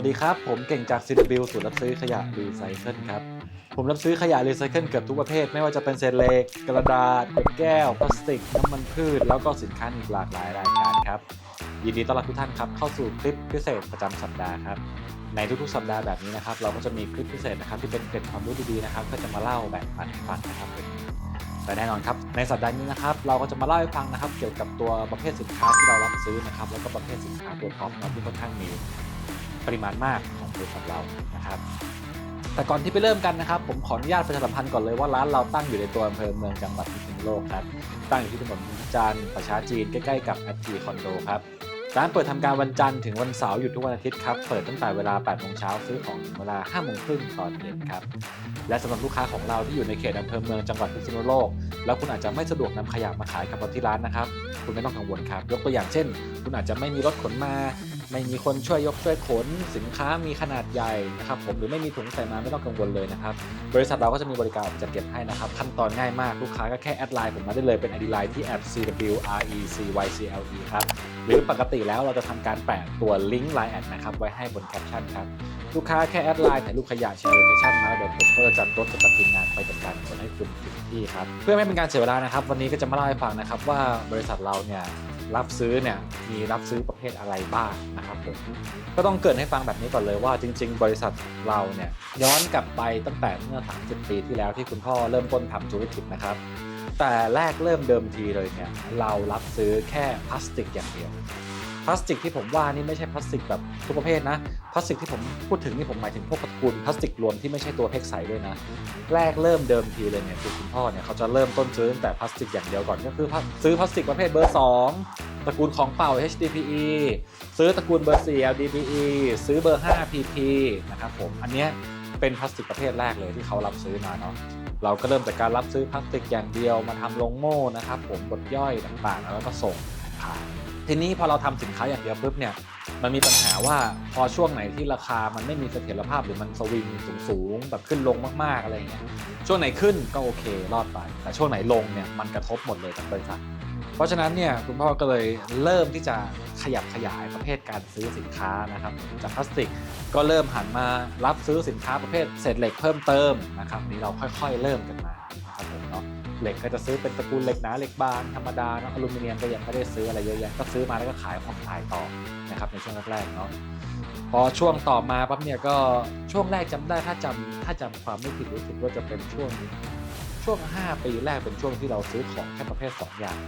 วัสดีครับ ผมเก่งจาก CW ศูนย์รับซื้อขยะรีไซเคิลครับ ผมรับซื้อขยะรีไซเคิลเกือบทุกประเภท ไม่ว่าจะเป็นเศษเหล็ก กระดาษขวดแก้ว พลาสติก น้ำมันพืช แล้วก็สินค้าอีกหลากหลายรายการครับ ยินดีต้อนรับทุกท่านครับ เข้าสู่คลิปพิเศษประจำสัปดาห์ครับ ในทุกๆสัปดาห์แบบนี้นะครับ เราก็จะมีคลิปพิเศษนะครับที่เป็นเกร็ดความรู้ดีๆนะครับ ก็จะมาเล่าแบ่งปันฟังนะครับและแน่นอนครับ ในสัปดาห์นี้นะครับ เราก็จะมาเล่าให้ฟังนะครับ เกี่ยวกับตัวประเภทสินค้าที่เรารับซื้อนะครับ แล้วก็ประเภทสินค้าตัวท็อปนะที่ค่อนข้างมี ปริมาณมากของบริษัทเรานะครับแต่ก่อนที่ไปเริ่มกันนะครับ ผมขออนุญาตประชาสัมพันธ์ก่อนเลยว่าร้านเราตั้งอยู่ในตัวอำเภอเมืองจังหวัดพิษณุโลกครับตั้งอยู่ที่ถนนจันทร์ประชาจีนใกล้ๆกับแอจีคอนโดครับร้านเปิดทำการวันจันทร์ถึงวันเสาร์หยุดทุกวันอาทิตย์ครับ เปิดตั้งแต่เวลา8โมงเช้าซื้อของถึงเวลา5โมงครึ่งตอนเย็นครับ และสำหรับลูกค้าของเราที่อยู่ในเขตอำเภอเมืองจังหวัดพิษณุโลก แล้วคุณอาจจะไม่สะดวกนำขยะมาขายกับเราที่ร้านนะครับ คุณไม่ต้องกังวลครับ ยกตัวอย่างเช่น คุณอาจจะไม่มีรถขนมา ไม่มีคนช่วยยกช่วยขน สินค้ามีขนาดใหญ่นะครับผมหรือไม่มีถุงใส่มาไม่ต้องกังวลเลยนะครับบริษัทเราก็จะมีบริการจัดเก็บให้นะครับขั้นตอนง่ายมากลูกค้าก็แค่แอดไลน์ผมมาได้เลยเป็น ID Line ที่ @cwrecycle ครับหรือปกติแล้วเราจะทำการแปะตัวลิงก์ Line แอดนะครับไว้ให้บนแคปชั่นครับลูกค้าแค่แอดไลน์ถ่ายรูปขยะแชร์โลเคชั่นมาเดี๋ยวผมก็จะจัดรถจะจัดทีมงานไปจัดการขนให้คุณถึงที่ครับเพื่อไม่เป็นการเสียเวลานะครับ วันนี้ก็จะมาเล่าให้ฟังนะครับว่าบริษัทเราเนี่ย รับซื้อเนี่ยมีรับซื้อประเภทอะไรบ้างนะครับผมก็ต้องเกิดให้ฟังแบบนี้ก่อนเลยว่าจริง ๆ บริษัทเราเนี่ยย้อนกลับไปตั้งแต่เมื่อ 30 ปีที่แล้วที่คุณพ่อเริ่มต้นทำธุรกิจนะครับ แต่แรกเริ่มเดิมทีเลยเนี่ยเรารับซื้อแค่พลาสติกอย่างเดียว พลาสติกที่ผมว่านี่ไม่ใช่พลาสติกแบบทุกประเภทนะ พลาสติกที่ผมพูดถึงนี่ผมหมายถึงพวกตระกูลพลาสติกรวมที่ไม่ใช่ตัวเพกใสด้วยนะ แรกเริ่มเดิมทีเลยเนี่ยคือคุณพ่อเนี่ยเขาจะเริ่มต้นซื้อตั้งแต่พลาสติกอย่างเดียวก่อนก็คือซื้อพลาสติกประเภทเบอร์ 2 ตระกูลของเป่า HDPE ซื้อตระกูลเบอร์4 LDPE ซื้อเบอร์ 5 PP นะครับผมอันเนี้ยเป็นพลาสติกประเภทแรกเลยที่เขารับซื้อมาเนาะเราก็เริ่มจากการรับซื้อพลาสติกอย่างเดียวมาทำลงโม่นะครับผมบดย่อยต่างๆ แล้วก็ส่งขาย ทีนี้พอเราทำสินค้าอย่างเดียวปุ๊บเนี่ยมันมีปัญหาว่าพอช่วงไหนที่ราคามันไม่มีเสถียรภาพหรือมันสวิงสูงๆแบบขึ้นลงมากๆอะไรเงี้ยช่วงไหนขึ้นก็โอเครอดไป แต่ช่วงไหนลงเนี่ยมันกระทบหมดเลยทั้งบริษัทเพราะฉะนั้นเนี่ยคุณพ่อก็เลยเริ่มที่จะขยับขยายประเภทการซื้อสินค้านะครับจากพลาสติกก็เริ่มหันมารับซื้อสินค้าประเภทเศษเหล็กเพิ่มเติมนะครับนี่เราค่อย ๆ เริ่มกันมา เหล็กก็จะซื้อเป็นตระกูลเหล็กหนาเหล็กบางธรรมดาเนาะอลูมิเนียมก็ยังไม่ได้ซื้ออะไรเยอะแยะก็ซื้อมาแล้วก็ขายพร้อมขายต่อนะครับในช่วงแรกๆเนาะพอช่วงต่อมาปั๊บเนี่ยก็ช่วงแรกจำได้ถ้าจำถ้าจำความไม่ผิดรู้สึกว่าจะเป็นช่วงช่วง 5 ปีแรกเป็นช่วงที่เราซื้อของแค่ประเภท 2 อย่าง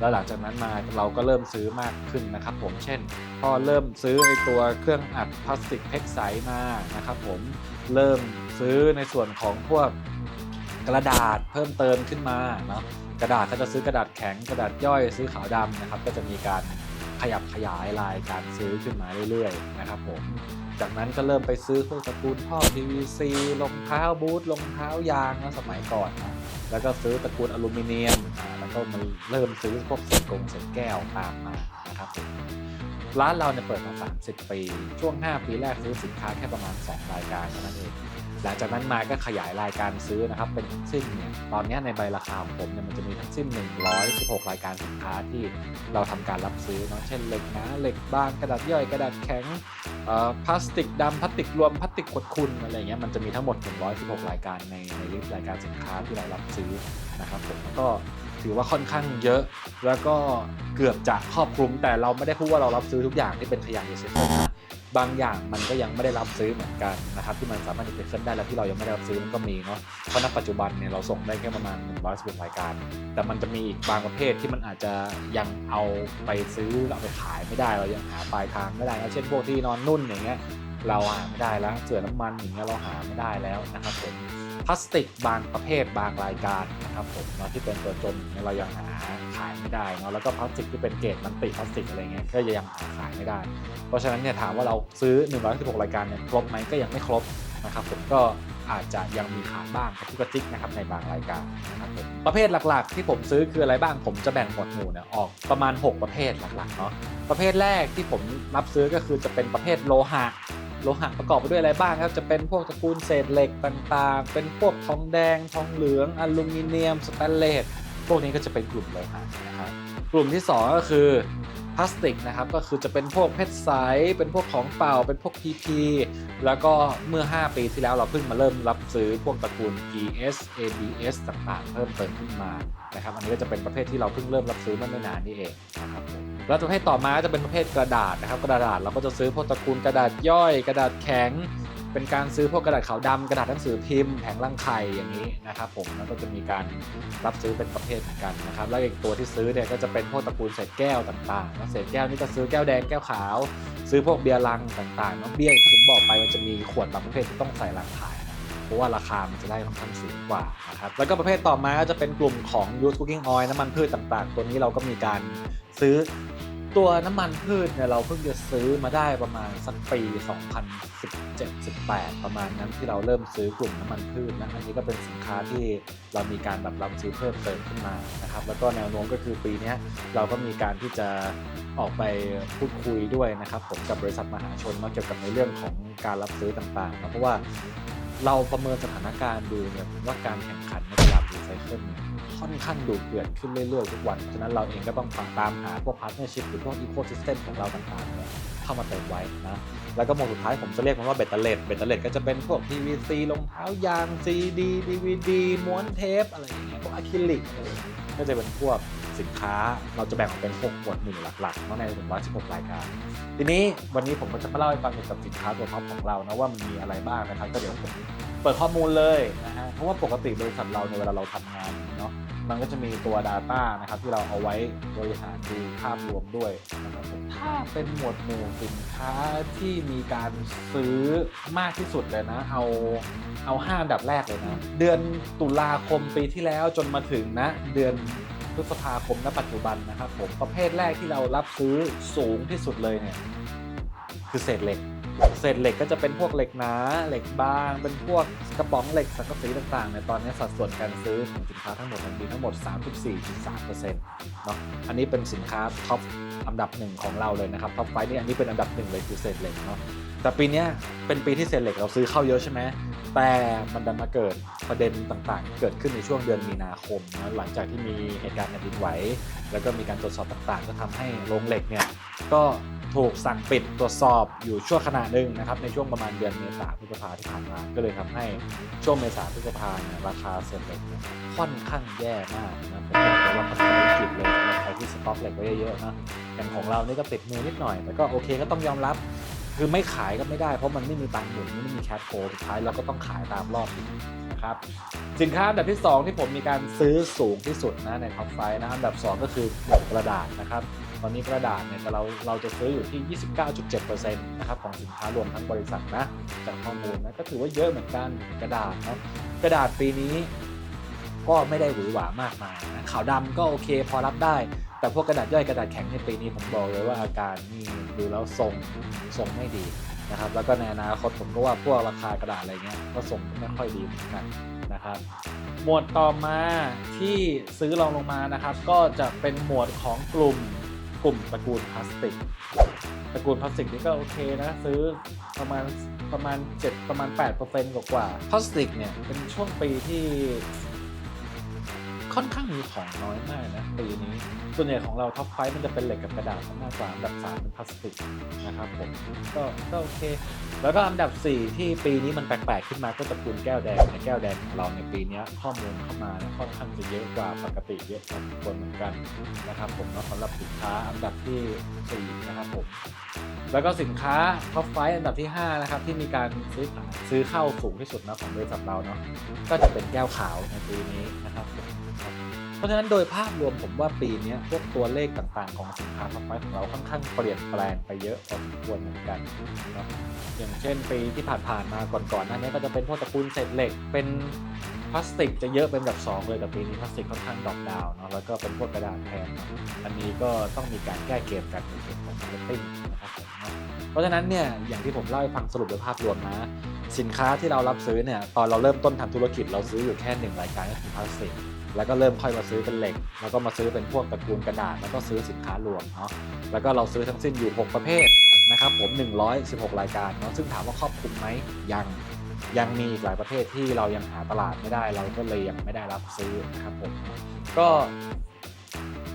แล้วหลังจากนั้นมาเราก็เริ่มซื้อมากขึ้นนะครับผมเช่น พอเริ่มซื้อไอตัวเครื่องอัดพลาสติกเพกใสมานะครับผมเริ่มซื้อในส่วนของพวก กระดาษเพิ่มเติมขึ้นมาเนาะกระดาษก็จะซื้อกระดาษแข็งกระดาษย่อยซื้อขาวดำนะครับ ก็จะมีการขยับขยายลายการซื้อขึ้นมาเรื่อยๆนะครับผมจากนั้นก็เริ่มไปซื้อพวกตระกูลท่อ PVC รองเท้าบูทรองเท้ายางนะสมัยก่อนนะแล้วก็ซื้อตระกูลอลูมิเนียม แล้วก็มันเริ่มซื้อพวกเศษกงเศษแก้วตามมานะครับร้านเราเนี่ยเปิดมา 30 ปี ช่วง 5 ปีแรกซื้อสินค้าแค่ประมาณ 2 รายการเท่านั้นเอง หลังจากนั้นมาก็ขยายรายการซื้อนะครับ เป็นทั้งสิ้นเนี่ยตอนนี้ในใบราคาของผมเนี่ยมันจะมีทั้งสิ้น 116 รายการสินค้าที่เราทำการรับซื้อเนาะเช่นเหล็กนาเหล็กบางกระดาษย่อยกระดาษแข็งพลาสติกดำพลาสติกรวมพลาสติกขวดคุณอะไรเงี้ยมันจะมีทั้งหมด 116 รายการในในลิสต์รายการสินค้าที่เรารับซื้อนะครับผมแล้วก็ถือว่าค่อนข้างเยอะ แล้วก็เกือบจะครอบคลุมแต่เราไม่ได้พูดว่าเรารับซื้อทุกอย่างที่เป็นขยะรีไซเคิลนะ บางอย่างมันก็ยังไม่ได้รับซื้อเหมือนกันนะครับที่มันสามารถรีไซเคิลได้แล้วที่เรายังไม่ได้รับซื้อมันก็มีเนาะเพราะณปัจจุบันเนี่ยเราส่งได้แค่ประมาณ111รายการ แต่มันจะมีอีกบางประเภทที่มันอาจจะยังเอาไปซื้อเอาไปขายไม่ได้เรายังหาปลายทางไม่ได้นะเช่นพวกที่นอนนุ่นอย่างเงี้ยเราหาไม่ได้แล้วเสื่อน้ำมันอย่างเงี้ยเราหาไม่ได้แล้วนะครับผม ลาสติกบางประเภทบางรายการนะครับผมเนาะที่เป็นตัวจมเนี่ยเรายังหาขายไม่ได้เนาะแล้วก็พลาสติกที่เป็นเกรดมันติพลาสติกอะไรเงี้ยก็ยังหาขายไม่ได้ เพราะฉะนั้นเนี่ยถามว่าเราซื้อ 116 รายการเนี่ยครบไหมก็ยังไม่ครบนะครับผมก็อาจจะยังมีขาดบ้างกระจุกกระจิกนะครับในบางรายการนะครับผมประเภทหลักๆ ที่ผมซื้อคืออะไรบ้างผมจะแบ่งหมวดหมู่เนี่ยออกประมาณ 6 ประเภทหลักๆเนาะประเภทแรกที่ผมรับซื้อก็คือจะเป็นประเภทโลหะ โลหะประกอบไปด้วยอะไรบ้างครับ จะเป็นพวกตระกูลเศษเหล็กต่างๆ เป็นพวกทองแดง ทองเหลือง อลูมิเนียม สแตนเลส พวกนี้ก็จะเป็นกลุ่มโลหะนะครับ กลุ่มที่สองก็คือ พลาสติกนะครับก็คือจะเป็นพวกเพชรใส เป็นพวกของเปล่า เป็นพวก PP แล้วก็เมื่อ 5 ปีที่แล้วเราเพิ่งมาเริ่มรับซื้อพวกตระกูล PS ABS ต่างๆ เพิ่มเติมขึ้นมานะครับอันนี้ก็จะเป็นประเภทที่เราเพิ่งเริ่มรับซื้อเมื่อไม่นานนี้เองนะครับแล้วประเภทต่อมาก็จะเป็นประเภทกระดาษนะครับกระดาษเราก็จะซื้อพวกตระกูลกระดาษย่อย กระดาษแข็ง เป็นการซื้อพวกกระดาษขาวดำกระดาษหนังสือพิมพ์แผงลังไข่อย่างนี้นะครับผมแล้วก็จะมีการรับซื้อเป็นประเภทเหมือนกันนะครับแล้วอีกตัวที่ซื้อเนี่ยก็จะเป็นพวกตระกูลเศษแก้วต่างๆเศษแก้วนี่ก็ซื้อแก้วแดงแก้วขาว ซื้อพวกเบียร์ลังต่างๆเนาะเบียร์อย่างที่ผมบอกไปมันจะมีขวดบางประเภทที่ต้องใส่ลังขายนะเพราะว่าราคามันจะได้ค่อนข้างสูงกว่านะครับแล้วก็ประเภทต่อมาก็จะเป็นกลุ่มของ used cooking oil น้ำมันพืชต่างๆ ตัวนี้เราก็มีการซื้อ ตัวน้ำมันพืชเนี่ยเราเพิ่งจะซื้อมาได้ประมาณสักปี 2017-18 ประมาณนั้นที่เราเริ่มซื้อกลุ่มน้ำมันพืชนะอันนี้ก็เป็นสินค้าที่เรามีการแบบรับซื้อเพิ่มเติมขึ้นมานะครับแล้วก็แนวโน้มก็คือปีนี้เราก็มีการที่จะออกไปพูดคุยด้วยนะครับผมกับบริษัทมหาชนมาเกี่ยวกับในเรื่องของการรับซื้อต่างๆนะเพราะว่าเราประเมินสถานการณ์ดูเนี่ยว่าการแข่งขันใน รีไซเคิลเนี่ยค่อนข้างดุเดือดขึ้นเรื่อยๆทุกวัน ฉะนั้นเราเองก็ต้องตามหาพวกพาร์ทเนอร์ชิพหรือพวกอีโคซิสเต็มของเราต่างๆเนี่ย เข้ามาเติมไว้นะแล้วก็โหมดสุดท้ายผมจะเรียกมันว่าเบตเตอร์เลดเบตเตอร์เลดก็จะเป็นพวก PVC รองเท้ายาง CD DVD ม้วนเทปอะไรอย่างเงี้ยพวกอะคริลิกอะไรอย่างเงี้ยก็จะเป็นพวกสินค้าเราจะแบ่งออกเป็น 6 หมวดหมู่หลักๆเนาะใน116รายการ ทีนี้วันนี้ผมก็จะมาเล่าให้ฟังเกี่ยวกับสินค้าตัวท็อปของเรานะว่ามันมีอะไรบ้างนะครับ ก็เดี๋ยวผมเปิดข้อมูลเลยนะฮะเพราะว่าปกติบริษัทเราในเวลาเราทำงานเนาะ มันก็จะมีตัว Data นะครับที่เราเอาไว้บริหารดูภาพรวมด้วยนะครับผมถ้าเป็นหมวดหมู่สินค้าที่มีการซื้อมากที่สุดเลยนะ เอาเอาห้าดับแรกเลยนะ เดือนตุลาคมปีที่แล้วจนมาถึงนะ เดือนพฤษภาคมณปัจจุบันนะครับผมประเภทแรกที่เรารับซื้อสูงที่สุดเลยเนี่ยคือเศษเหล็ก เศษเหล็กก็จะเป็นพวกเหล็กหนาเหล็กบาง เป็นพวกกระป๋องเหล็กสังกะสีต่างๆในตอนนี้สัดส่วนการซื้อของสินค้าทั้งหมดมันมีทั้งหมด 34.3%เนาะอันนี้เป็นสินค้าท็อปอันดับหนึ่งของเราเลยนะครับท็อปไฟนี่อันนี้เป็นอันดับหนึ่งเลยคือเศษเหล็กเนาะแต่ปีนี้เป็นปีที่เศษเหล็กเราซื้อเข้าเยอะใช่ไหมแต่มันดันมาเกิดประเด็นต่างๆ เกิดขึ้นในช่วงเดือนมีนาคมนะหลังจากที่มีเหตุการณ์แผ่นดินไหว แล้วก็มีการตรวจสอบต่างๆ ก็ทำให้โรงเหล็กเนี่ยก็ ถูกสั่งปิดตรวจสอบอยู่ช่วงขณะหนึ่งนะครับในช่วงประมาณเดือนเมษาพฤษภาที่ผ่านมา ก็เลยทำให้ช่วงเมษาพฤษภาเนี่ยราคาเศษเหล็กเนี่ยค่อนข้างแย่มากนะผมบอกเลยว่ามันเป็นวิกฤตเลยใครที่สต็อกเหล็กไว้เยอะๆนะอย่างของเรานี่ก็ติดมือนิดหน่อย แต่ก็โอเคก็ต้องยอมรับคือไม่ขายก็ไม่ได้เพราะมันไม่มีตังค์หมุนไม่มีแคชโฟลสุดท้ายเราก็ต้องขายตามรอบอีกนะครับสินค้าอันดับที่ 2 ที่ผมมีการซื้อสูงที่สุดนะในท็อปไฟนะอันดับ 2 ก็คือหมวดกระดาษนะครับ ตอนนี้กระดาษเนี่ยเราเราจะซื้ออยู่ที่ 29.7%นะครับของสินค้ารวมทั้งบริษัทนะจากข้อมูลนะก็ถือว่าเยอะเหมือนกันกระดาษเนาะกระดาษปีนี้ก็ไม่ได้หวือหวามากมายนะขาวดำก็โอเคพอรับได้ แต่พวกกระดาษย่อยกระดาษแข็งในปีนี้ผมบอกเลยว่าอาการนี่ดูแล้วทรงทรงไม่ดีนะครับแล้วก็ในอนาคตผมก็ว่าพวกราคากระดาษอะไรเงี้ยก็ทรงไม่ค่อยดีเหมือนกันนะครับ หมวดต่อมาที่ซื้อรองลงมานะครับ ก็จะเป็นหมวดของกลุ่ม กลุ่มตระกูลพลาสติก ตระกูลพลาสติกนี่ก็โอเคนะ ซื้อประมาณประมาณ 7 ประมาณ 8%กว่ากว่าพลาสติกเนี่ย เป็นช่วงปีที่ค่อนข้างมีของน้อยมากนะปีนี้ ส่วนใหญ่ของเราท็อปไฟมันจะเป็นเหล็กกับกระดาษมากกว่าอันดับ3เป็นพลาสติกนะครับผมก็ก็โอเค แล้วก็อันดับ 4 ที่ปีนี้มันแปลกๆขึ้นมาก็ตระกูลแก้วแดงในแก้วแดงของเราในปีนี้ข้อมูลเข้ามาค่อนข้างจะเยอะกว่าปกติเยอะพอสมควรเหมือนกันนะครับผมเนาะสำหรับสินค้าอันดับที่4นะครับผมแล้วก็สินค้าท็อปไฟอันดับที่5นะครับที่มีการซื้อขายซื้อเข้าสูงที่สุดนะของบริษัทเราเนาะก็จะเป็นแก้วขาวในปีนี้นะครับ เพราะฉะนั้นโดยภาพรวมผมว่าปีนี้พวกตัวเลขต่างๆ ของสินค้าท็อปไฟของเราค่อนข้างเปลี่ยนแปลงไปเยอะพอสมควรเหมือนกันเนาะอย่างเช่นปีที่ผ่านๆมาก่อนๆหน้านี้ก็จะเป็นพวกตระกูลเศษเหล็กเป็นพลาสติกจะเยอะเป็นอันดับสองเลยแต่ปีนี้พลาสติกค่อนข้างดรอปดาวน์เนาะแล้วก็เป็นพวกกระดาษแทนอันนี้ก็ต้องมีการแก้เกมกันในเชิงของมาร์เก็ตติ้งนะครับเพราะฉะนั้นเนี่ยอย่างที่ผมเล่าให้ฟังสรุปโดยภาพรวมนะสินค้าที่เรารับซื้อเนี่ยตอนเราเริ่มต้นทำธุรกิจเราซื้ออยู่แค่หนึ่งรายการก็คือพลาสติก แล้วก็เริ่มค่อยมาซื้อเป็นเหล็ก แล้วก็มาซื้อเป็นพวกตระกูลกระดาษ แล้วก็ซื้อสินค้ารวมเนาะ แล้วก็เราซื้อทั้งสิ้นอยู่ 6 ประเภทนะครับผม 116 รายการเนาะ ซึ่งถามว่าครอบคลุมไหมยัง ยังมีอีกหลายประเภทที่เรายังหาตลาดไม่ได้ เราก็เลยยังไม่ได้รับซื้อนะครับผม ก็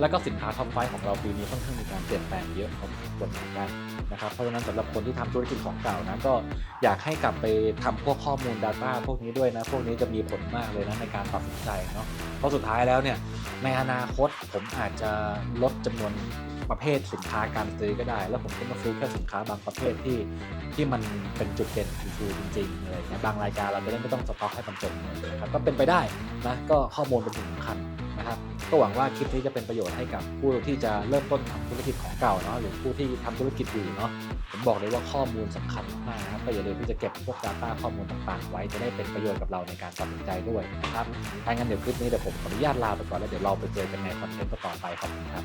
แล้วก็สินค้าท็อปไฟของเราปีนี้ค่อนข้างมีการเปลี่ยนแปลงเยอะพอสมควรเหมือนกัน นะครับเพราะฉะนั้นสำหรับคนที่ทำธุรกิจของเก่านะก็อยากให้กลับไปทำพวกข้อมูล Data พวกนี้ด้วยนะ พวกนี้จะมีผลมากเลยนะในการตัดสินใจเนาะเพราะสุดท้ายแล้วเนี่ยในอนาคตผมอาจจะลดจำนวนประเภทสินค้าการซื้อก็ได้ แล้วผมก็มาซื้อแค่สินค้าบางประเภทที่ที่มันเป็นจุดเด่นคือจริงๆอะไรอย่างเงี้ยบางรายการเราจะได้ไม่ต้องสต็อกให้มันจมเลยนะครับก็เป็นไปได้นะก็ข้อมูลเป็นสิ่งสำคัญนะครับ ก็หวังว่าคลิปนี้จะเป็นประโยชน์ให้กับผู้ที่จะเริ่มต้นทำธุรกิจของเก่าเนาะหรือผู้ที่ทำธุรกิจอยู่เนาะผมบอกเลยว่าข้อมูลสำคัญมากนะครับก็อย่าลืมที่จะเก็บพวก Data ข้อมูลต่างๆ ไว้จะได้เป็นประโยชน์กับเราในการตัดสินใจด้วยนะครับถ้างั้นเดี๋ยวคลิปนี้เดี๋ยวผมขออนุญาตลาไปก่อนแล้วเดี๋ยวเราไปเจอกันในคอนเทนต์ต่อไปขอบคุณครับ